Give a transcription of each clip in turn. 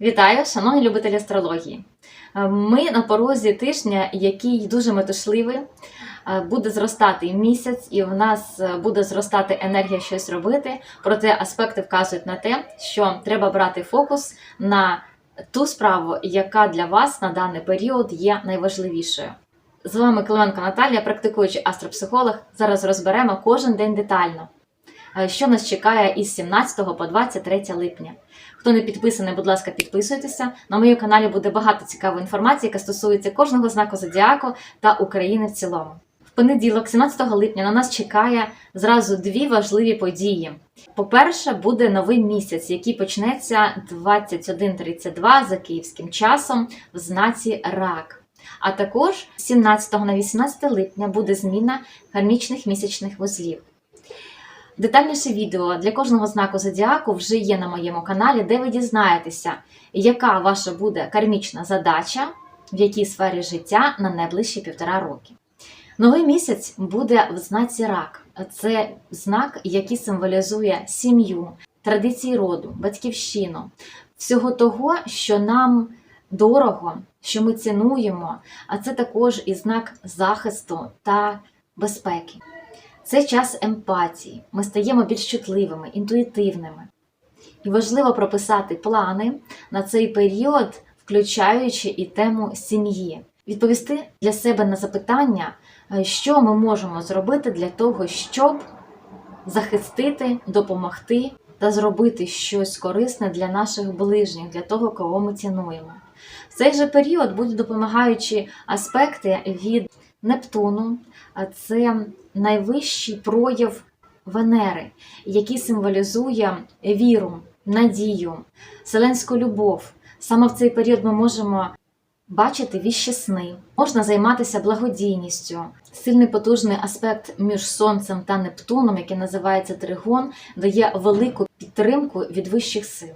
Вітаю, шановні любителі астрології. Е, Ми на порозі тижня, який дуже метушливий. Е, Буде зростати місяць, і в нас е, буде зростати енергія щось робити. Проте аспекти вказують на те, що треба брати фокус на ту справу, яка для вас на даний період є найважливішою. З вами Клименко Наталія, практикуючий астропсихолог. Зараз розберемо кожен день детально, що нас чекає із 17 по 23 липня. Хто не підписаний, будь ласка, підписуйтеся. На моєму каналі буде багато цікавої інформації, яка стосується кожного знаку зодіаку та України в цілому. В понеділок, 17 липня, на нас чекає зразу дві важливі події. По-перше, буде новий місяць, який почнеться 21.32 за київським часом в знаці Рак. А також з 17 на 18 липня буде зміна кармічних місячних вузлів. Детальніше відео для кожного знаку зодіаку вже є на моєму каналі, де ви дізнаєтеся, яка ваша буде кармічна задача, в якій сфері життя на найближчі півтора роки. Новий місяць буде в знаці рак. Це знак, який символізує сім'ю, традиції роду, батьківщину, всього того, що нам дорого, що ми цінуємо, а це також і знак захисту та безпеки. Це час емпатії. Ми стаємо більш чутливими, інтуїтивними. І важливо прописати плани на цей період, включаючи і тему сім'ї, відповісти для себе на запитання, е, що ми можемо зробити для того, щоб захистити, допомогти та зробити щось корисне для наших ближніх, для того, кого ми цінуємо. В цей же період будуть допомагаючі аспекти від Нептуну, це найвищий прояв Венери, який символізує віру, надію, вселенську любов. Саме в цей період ми можемо бачити віщі сни, можна займатися благодійністю. Сильний потужний аспект між Сонцем та Нептуном, який називається Тригон, дає велику підтримку від вищих сил.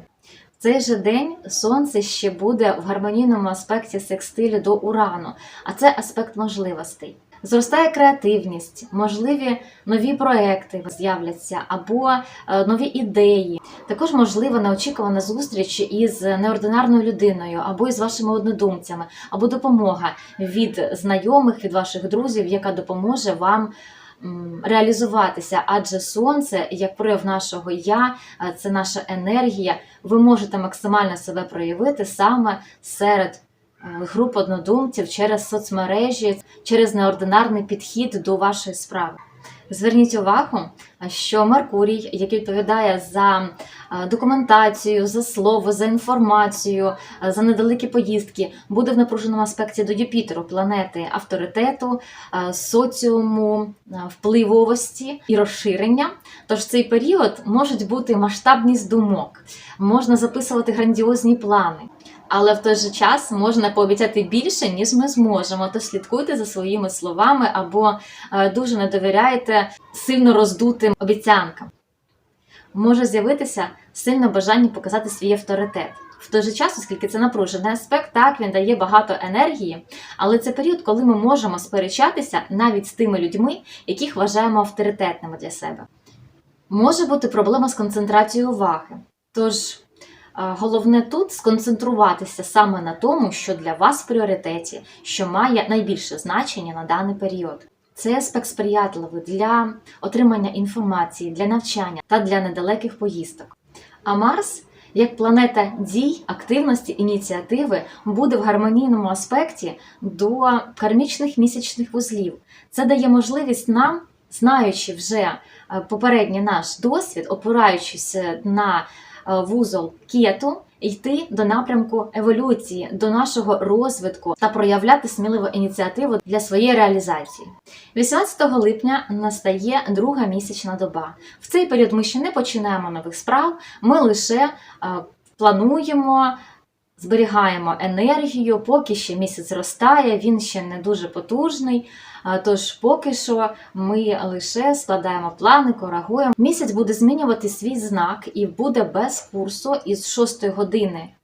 В цей же день сонце ще буде в гармонійному аспекті секстилю до урану, а це аспект можливостей. Зростає креативність, можливі нові проекти з'являться або е, нові ідеї. Також можлива неочікувана зустріч із неординарною людиною, або із вашими однодумцями, або допомога від знайомих, від ваших друзів, яка допоможе вам реалізуватися. Адже сонце, як прояв нашого я, е, це наша енергія. Ви можете максимально себе проявити саме серед груп однодумців через соцмережі, через неординарний підхід до вашої справи. Зверніть увагу, що Меркурій, який відповідає за е, документацію, за слово, за інформацію, е, за недалекі поїздки, буде в напруженому аспекті до Юпітеру, планети авторитету, е, соціуму, е, впливовості і розширення. Тож цей період можуть бути масштабність думок, можна записувати грандіозні плани. Але в той же час можна пообіцяти більше, ніж ми зможемо. Тож слідкуйте за своїми словами або е, дуже не довіряйте сильно роздутим обіцянкам. Може з'явитися сильне бажання показати свій авторитет. В той же час, оскільки це напружений аспект, так він дає багато енергії, але це період, коли ми можемо сперечатися навіть з тими людьми, яких вважаємо авторитетними для себе. Може бути проблема з концентрацією уваги. Тож головне тут сконцентруватися саме на тому, що для вас в пріоритеті, що має найбільше значення на даний період. Цей аспект сприятливий для отримання інформації, для навчання та для недалеких поїздок. А Марс, як планета дій, активності, ініціативи, буде в гармонійному аспекті до кармічних місячних вузлів. Це дає можливість нам, знаючи вже е, попередній наш досвід, опираючись на е, вузол кету, йти до напрямку еволюції, до нашого розвитку та проявляти сміливу ініціативу для своєї реалізації. 18 липня настає друга місячна доба. В цей період ми ще не починаємо нових справ, ми лише е, плануємо. Зберігаємо енергію, поки ще місяць зростає, він ще не дуже потужний. Тож поки що ми лише складаємо плани, коригуємо. Місяць буде змінювати свій знак і буде без курсу із 6 години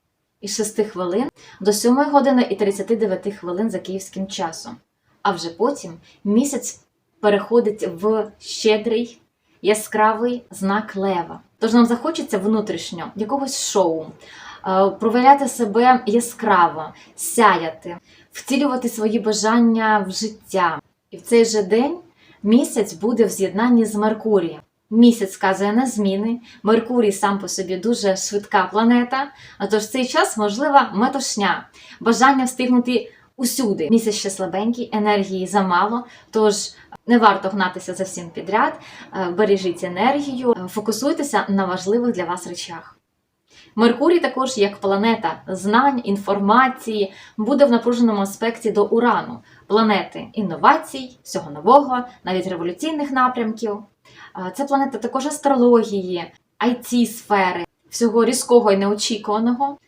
і 6 хвилин до 7 години і 39 хвилин за київським часом. А вже потім місяць переходить в щедрий яскравий знак лева. Тож нам захочеться внутрішньо якогось шоу, проявляти себе яскраво, сяяти, втілювати свої бажання в життя. І в цей же день місяць буде в з'єднанні з Меркурієм. Місяць вказує на зміни. Меркурій сам по собі дуже швидка планета. А тож цей час можлива метушня, бажання встигнути усюди. Місяць ще слабенький, енергії замало, тож не варто гнатися за всім підряд. Е, Бережіть енергію, е, фокусуйтеся на важливих для вас речах. Меркурій також як планета знань, інформації буде в напруженому аспекті до Урану, планети інновацій, всього нового, навіть революційних напрямків. Це планета також астрології, it сфери, всього різкого і неочікуваного.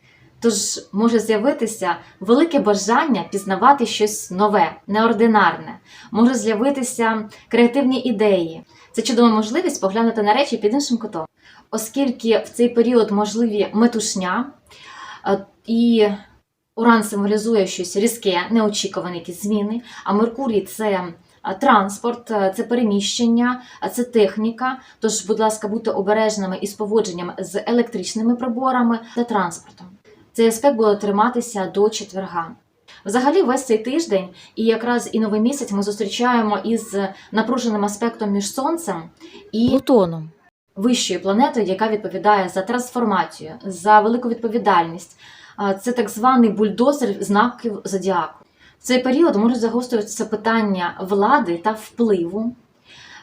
Тож може з'явитися велике бажання пізнавати щось нове, неординарне, може з'явитися креативні ідеї. Це чудова можливість поглянути на речі під іншим кутом, оскільки в цей період можливі метушня, е, і Уран символізує щось різке, неочікувані якісь зміни, а Меркурій це е, транспорт, е, це переміщення, це техніка. Тож, будь ласка, будьте обережними із поводженням з електричними приборами та транспортом. Цей аспект буде триматися до четверга. Взагалі, весь цей тиждень і якраз і новий місяць ми зустрічаємо із напруженим аспектом між сонцем і Плутоном. Вищою планетою, яка відповідає за трансформацію, за велику відповідальність. Це так званий бульдозер знаків зодіаку. В цей період можуть загострюватися питання влади та впливу.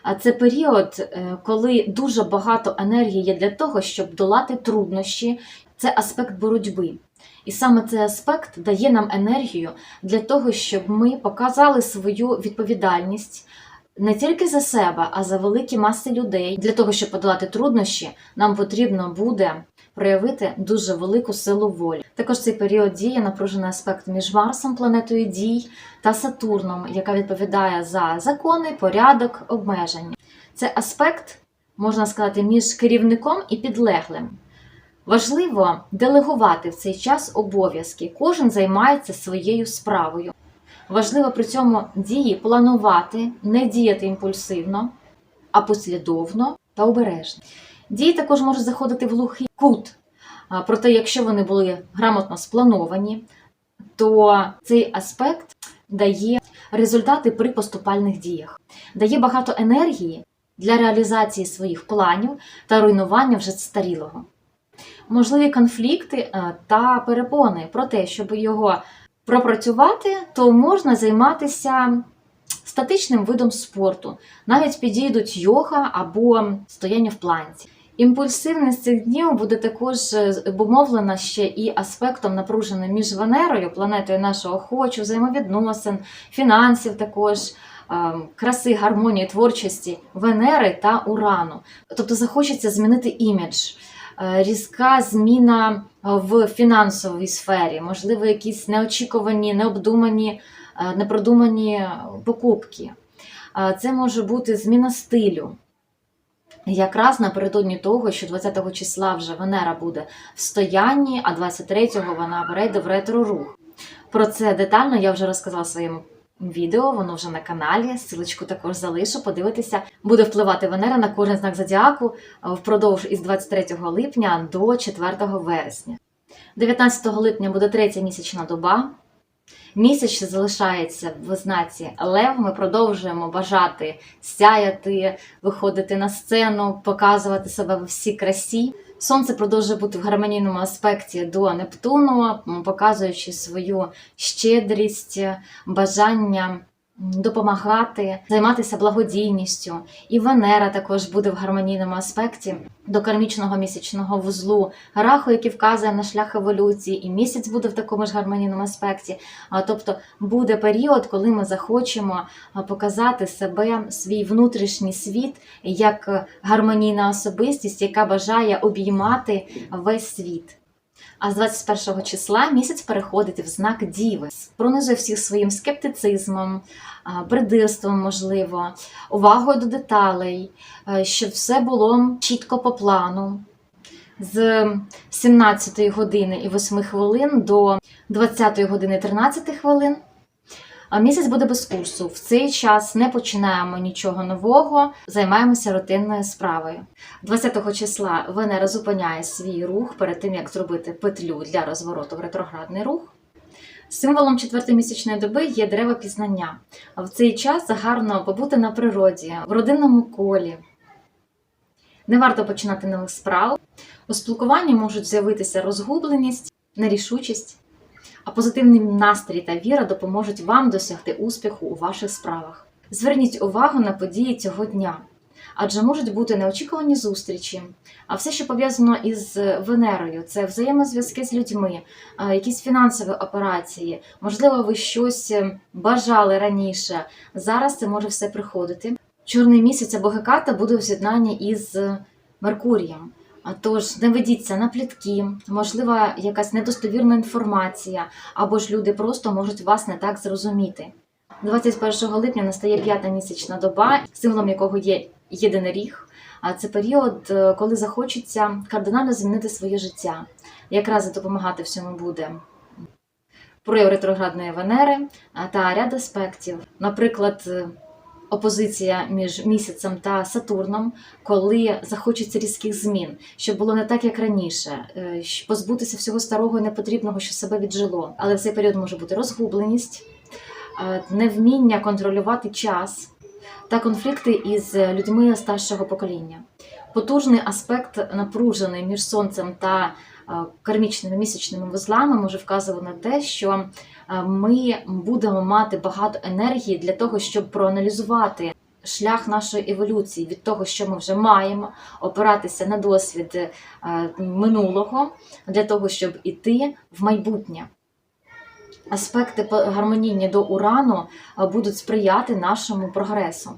А Це період, е, коли дуже багато енергії є для того, щоб долати труднощі. Це аспект боротьби. І саме цей аспект дає нам енергію для того, щоб ми показали свою відповідальність не тільки за себе, а за великі маси людей. Для того, щоб подолати труднощі, нам потрібно буде проявити дуже велику силу волі. Також цей період діє напружений аспект між Марсом, планетою дій, та Сатурном, яка відповідає за закони, порядок, обмеження. Це аспект, можна сказати, між керівником і підлеглим. Важливо делегувати в цей час обов'язки. Кожен займається своєю справою. Важливо при цьому дії планувати, не діяти імпульсивно, а послідовно та обережно. Дії також можуть заходити в глухий кут. Проте, якщо вони були грамотно сплановані, то цей аспект дає результати при поступальних діях, дає багато енергії для реалізації своїх планів та руйнування вже застарілого. Можливі конфлікти е, та перепони про те, щоб його пропрацювати, то можна займатися статичним видом спорту. Навіть підійдуть йога або стояння в планці. Імпульсивність цих днів буде також е, обумовлена ще і аспектом напруженим між Венерою, планетою нашого хочу, взаємовідносин, фінансів також. е, Краси, гармонії, творчості Венери та Урану. Тобто захочеться змінити імідж, різка зміна в фінансовій сфері, можливо, якісь неочікувані, необдумані, е, непродумані покупки. Е, Це може бути зміна стилю. Якраз напередодні того, що 20 числа вже Венера буде в стоянні, а 23-го вона перейде в ретро-рух. Про це детально я вже розказала в своєму відео, воно вже на каналі. Силочку також залишу. Подивитися, буде впливати Венера на кожен знак зодіаку е, впродовж із 23 липня до 4 вересня. 19 липня буде третя місячна доба. Місяць ще залишається в знаці Лев. Ми продовжуємо бажати сяяти, виходити на сцену, показувати себе в всій красі. Сонце продовжує бути в гармонійному аспекті до Нептуну, показуючи свою щедрість, бажання допомагати, займатися благодійністю. І Венера також буде в гармонійному аспекті до кармічного місячного вузлу Раху, який вказує на шлях еволюції, і місяць буде в такому ж гармонійному аспекті. Тобто буде період, коли ми захочемо показати себе, свій внутрішній світ як гармонійна особистість, яка бажає обіймати весь світ. А з 21 числа місяць переходить в знак Діви, пронизує всіх своїм скептицизмом, а, можливо, увагою до деталей, щоб все було чітко по плану. З 17 години і 8 хвилин до 20 години 13 хвилин Місяць буде без курсу. В цей час не починаємо нічого нового, займаємося рутинною справою. 20-го числа Венера зупиняє свій рух перед тим, як зробити петлю для розвороту в ретроградний рух. Символом четвертої місячної доби є дерева пізнання. А в цей час гарно побути на природі, в родинному колі. Не варто починати нових справ. У спілкуванні можуть з'явитися розгубленість, нерішучість, а позитивний настрій та віра допоможуть вам досягти успіху у ваших справах. Зверніть увагу на події цього дня, адже можуть бути неочікувані зустрічі, а все, що пов'язано із Венерою, це взаємозв'язки з людьми, якісь фінансові операції. Можливо, ви щось е, бажали раніше. Зараз це може все приходити. Чорний місяць або Геката буде в з'єднанні із Меркурієм. Тож не ведіться на плітки, можливо, якась недостовірна інформація, або ж люди просто можуть вас не так зрозуміти. 21 липня настає п'ята місячна доба, символом якого є єдиноріг. А це період, е, коли захочеться кардинально змінити своє життя. Якраз і допомагати в цьому буде прояв ретроградної Венери та ряд аспектів. Наприклад, е, опозиція між місяцем та Сатурном, коли захочеться різких змін, щоб було не так, як раніше, е, позбутися всього старого і непотрібного, що себе віджило. Але в цей період може бути розгубленість, е, невміння контролювати час та конфлікти із людьми старшого покоління. Потужний аспект напружений між сонцем та е, кармічними місячними вузлами може вказувати на те, що е, ми будемо мати багато енергії для того, щоб проаналізувати шлях нашої еволюції від того, що ми вже маємо, опиратися на досвід е, минулого для того, щоб іти в майбутнє. Аспекти гармонійні до урану будуть сприяти нашому прогресу.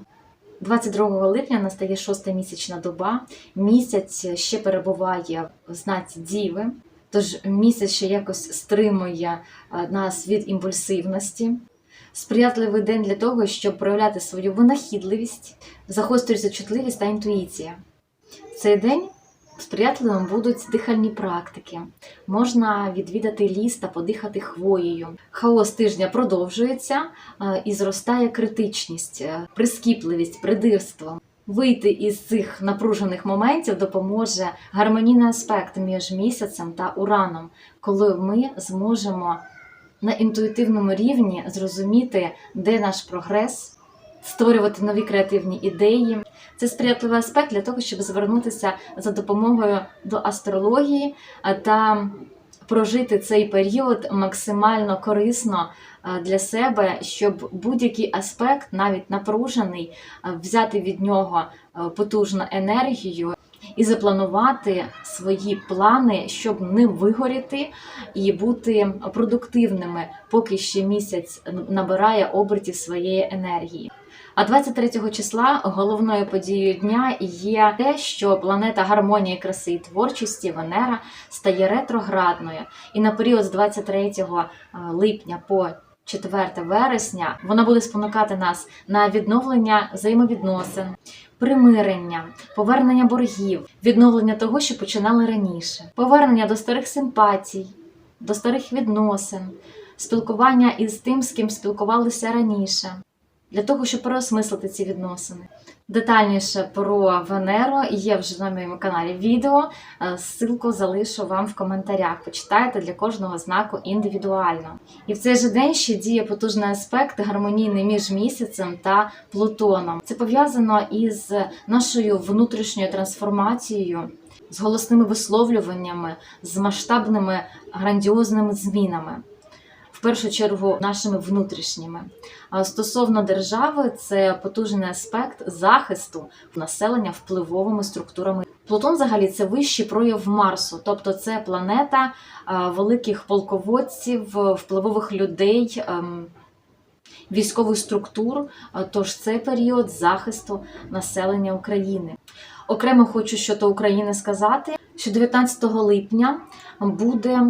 22 липня настає шоста місячна доба. Місяць ще перебуває в знаці Діви, тож місяць ще якось стримує нас від імпульсивності. Сприятливий день для того, щоб проявляти свою винахідливість, загострюється чутливість та інтуїція. В цей день сприятливим будуть дихальні практики. Можна відвідати ліс та подихати хвоєю. Хаос тижня продовжується е, і зростає критичність, е, прискіпливість, придирство. Вийти із цих напружених моментів допоможе гармонійний аспект між місяцем та ураном, коли ми зможемо на інтуїтивному рівні зрозуміти, де наш прогрес, створювати нові креативні ідеї. Це сприятливий аспект для того, щоб звернутися за допомогою до астрології та прожити цей період максимально корисно для себе, щоб будь-який аспект, навіть напружений, взяти від нього потужну енергію. І запланувати свої плани, щоб не вигоріти і бути продуктивними, поки ще місяць набирає обертів своєї енергії. А 23 числа головною подією дня є те, що планета гармонії, краси і творчості Венера стає ретроградною. І на період з 23 липня по 4 вересня вона буде спонукати нас на відновлення взаємовідносин, примирення, повернення боргів, відновлення того, що починали раніше, повернення до старих симпатій, до старих відносин, спілкування із тим, з ким спілкувалися раніше для того, щоб переосмислити ці відносини. Детальніше про Венеру є вже на моєму каналі відео. Е, Ссылку залишу вам в коментарях. Почитайте для кожного знаку індивідуально. І в цей же день ще діє потужний аспект гармонійний між місяцем та Плутоном. Це пов'язано із нашою внутрішньою трансформацією, з голосними висловлюваннями, з масштабними грандіозними змінами в першу чергу нашими внутрішніми. Стосовно держави, це потужний аспект захисту населення впливовими структурами. Плутон, взагалі, це вищий прояв Марсу, тобто це планета великих полководців, впливових людей. ем, Військових структур, тож це період захисту населення України. Окремо хочу щодо України сказати, що 19 липня буде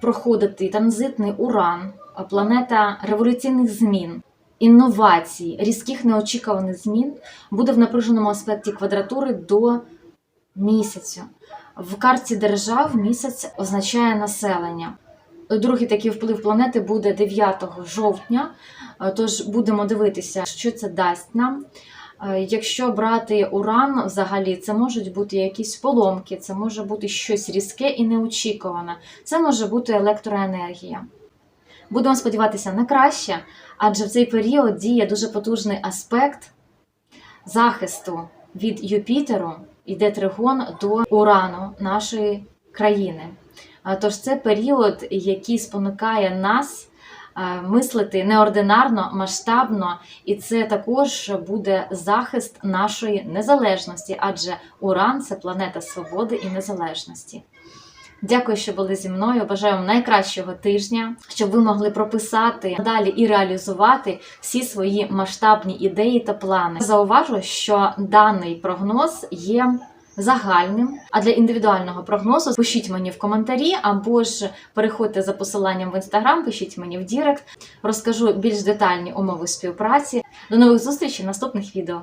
проходити транзитний уран, планета революційних змін, інновацій, різких неочікуваних змін буде в напруженому аспекті квадратури до місяцю. В карті держав місяць означає населення. Другий такий вплив планети буде 9 жовтня. Е, Тож будемо дивитися, що це дасть нам. Е, Якщо брати уран, взагалі це можуть бути якісь поломки, це може бути щось різке і неочікуване. Це може бути електроенергія. Будемо сподіватися на краще, адже в цей період діє дуже потужний аспект захисту від Юпітеру, йде тригон до урану нашої країни. А, Тож це період, який спонукає нас е, мислити неординарно, масштабно, і це також буде захист нашої незалежності, адже Уран це планета свободи і незалежності. Дякую, що були зі мною. Бажаю вам найкращого тижня, щоб ви могли прописати далі і реалізувати всі свої масштабні ідеї та плани. Зауважу, що даний прогноз є загальним. А для індивідуального прогнозу пишіть мені в коментарі або ж переходьте за посиланням в інстаграм, пишіть мені в Дірект. Розкажу більш детальні умови співпраці. До нових зустрічей в наступних відео.